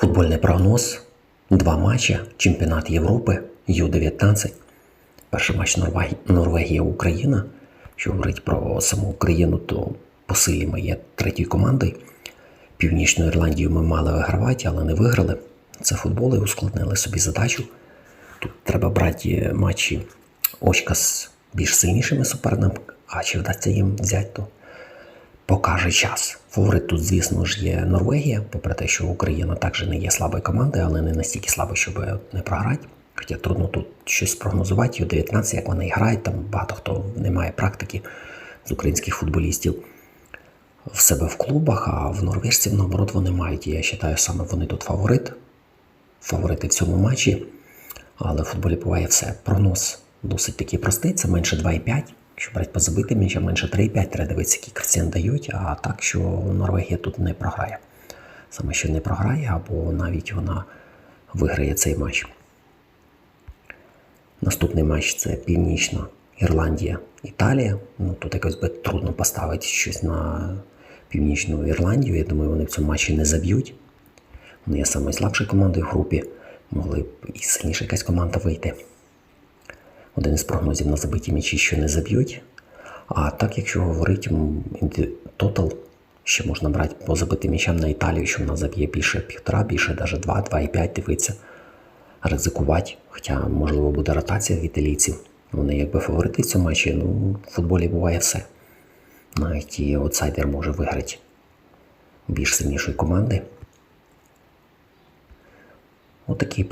Футбольний прогноз. Два матчі. Чемпіонат Європи Ю-19. Перший матч Норвегія-Україна. Що говорить про саму Україну, то по силі ми є третьою командою. Північну Ірландію ми мали вигравати, але не виграли. Це футбол і ускладнили собі задачу. Тут треба брати матчі очка з більш сильнішими суперниками, а чи вдасться їм взяти, то покаже час. Фаворит тут, звісно ж, є Норвегія, попри те, що Україна також не є слабою командою, але не настільки слабою, щоб не програти. Хоча трудно тут щось прогнозувати. У 19, як вони грають, там багато хто не має практики з українських футболістів в себе в клубах, а в норвежців, наоборот, вони мають. І я вважаю, саме вони тут фаворит. Фаворити в цьому матчі. Але в футболі буває все. Прогноз досить такий простий, це менше 2,5. Якщо брати по забитим м'ячам, менше 3,5, треба дивитися, який коефіцієнт дають, а так, що Норвегія тут не програє. Саме що не програє, або навіть вона виграє цей матч. Наступний матч це Північна Ірландія, Італія. Ну тут якось би трудно поставити щось на Північну Ірландію. Я думаю, вони в цьому матчі не заб'ють. Вони є найслабшою командою в групі. Могли б і сильніша якась команда вийти. Один із прогнозів на забиті м'ячі, що не заб'ють. А так, якщо говорити тотал, ще можна брати по забитим м'ячам на Італію, що вона заб'є більше півтора, більше навіть 2, 2,5 дивиться. Ризикувати. Хоча, можливо, буде ротація в італійців. Вони якби фаворити в цьому матчі, ну, в футболі буває все. Навіть і аутсайдер може виграти більш сильнішої команди. Отакий